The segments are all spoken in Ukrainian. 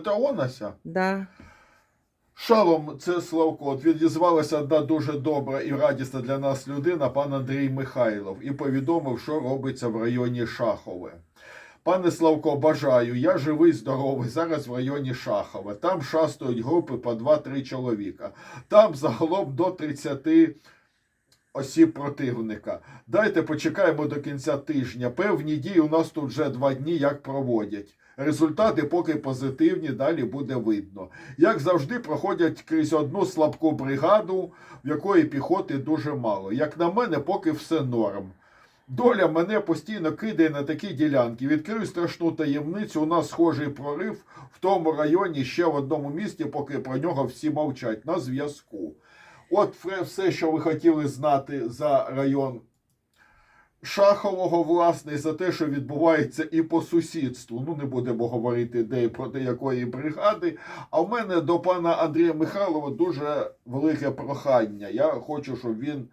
Це Онася? Да. Шалом, це Славко. Відізвалася одна дуже добра і радісна для нас людина, пан Андрій Михайлов, і повідомив, що робиться в районі Шахове. Пане Славко, бажаю, я живий, здоровий, зараз в районі Шахове. Там шастають групи по 2-3 чоловіка. Там загалом до 30 осіб противника. Дайте почекаємо до кінця тижня. Певні дії у нас тут вже два дні як проводять. Результати поки позитивні, далі буде видно. Як завжди, проходять крізь одну слабку бригаду, в якої піхоти дуже мало. Як на мене, поки все норм. Доля мене постійно кидає на такі ділянки. Відкрию страшну таємницю. У нас схожий прорив в тому районі ще в одному місті, поки про нього всі мовчать на зв'язку. От все, що ви хотіли знати за район Шахового, власне, за те, що відбувається і по сусідству. Ну, не будемо говорити, де і проти якої бригади. А в мене до пана Андрія Михайлова дуже велике прохання. Я хочу, щоб він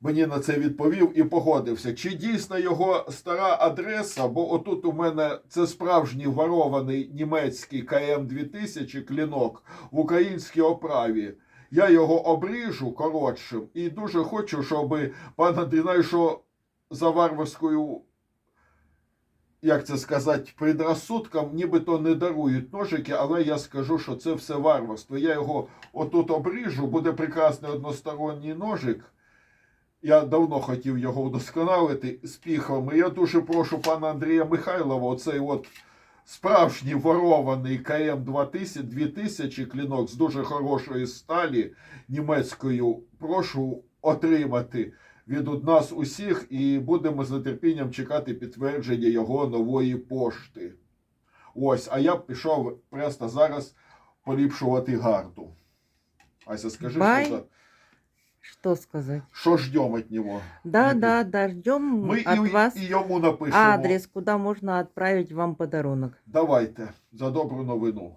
мені на це відповів і погодився. Чи дійсно його стара адреса? Бо отут у мене це справжній ворований німецький КМ 2000 клінок в українській оправі. Я його обріжу коротшим і дуже хочу, щоб пан Андрій знає, що за варварською, як це сказати, предрассудком, нібито не дарують ножики, але я скажу, що це все варварство. Я його отут обріжу, буде прекрасний односторонній ножик. Я давно хотів його вдосконалити з піхами. Я дуже прошу пана Андрія Михайлова, оцей от справжній ворований КМ 2000, 2000 клінок з дуже хорошої сталі німецькою. Прошу отримати від нас усіх і будемо з нетерпінням чекати підтвердження його нової пошти. Ось, а я б пішов просто зараз поліпшувати гарду. Ася, скажи, Бай. що, за- Что сказать? що ждемо від нього? Да, Ні, да, да, ждем Ми от і, вас і йому напишемо. адрес, куда можно отправить вам подарунок. Давайте за добру новину.